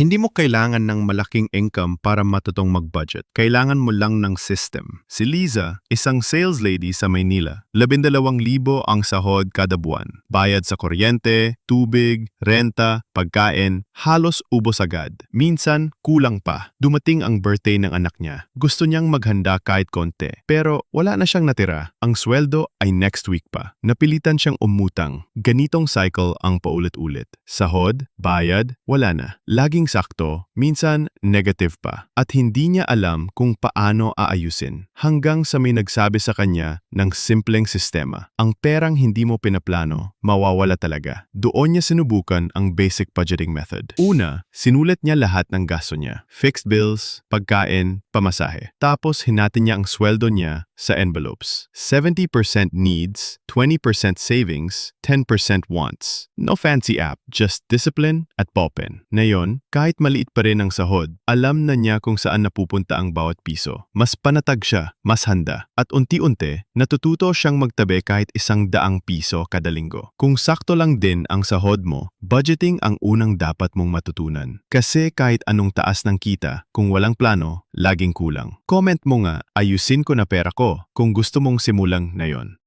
Hindi mo kailangan ng malaking income para matutong mag-budget. Kailangan mo lang ng system. Si Liza, isang sales lady sa Maynila. 12,000 ang sahod kada buwan. Bayad sa kuryente, tubig, renta, pagkain, halos ubos agad. Minsan, kulang pa. Dumating ang birthday ng anak niya. Gusto niyang maghanda kahit konti. Pero wala na siyang natira. Ang sweldo ay next week pa. Napilitan siyang umutang. Ganitong cycle ang paulit-ulit. Sahod, bayad, wala na. Laging sakto, minsan negative pa. At hindi niya alam kung paano aayusin. Hanggang sa may nagsabi sa kanya ng simpleng sistema. Ang perang hindi mo pinaplano, mawawala talaga. Doon niya sinubukan ang basic budgeting method. Una, sinulat niya lahat ng gasto niya. Fixed bills, pagkain, pamasahe. Tapos hinatin niya ang sweldo niya sa envelopes. 70% needs, 20% savings, 10% wants. No fancy app, just discipline at ballpen. Ngayon, kahit maliit pa rin ang sahod, alam na niya kung saan napupunta ang bawat piso. Mas panatag siya, mas handa. At unti-unti, natututo siyang magtabi kahit isang daang piso kada linggo. Kung sakto lang din ang sahod mo, budgeting ang unang dapat mong matutunan. Kasi kahit anong taas ng kita, kung walang plano, laging kulang. Comment mo nga, ayusin ko na pera ko kung gusto mong simulang na yon.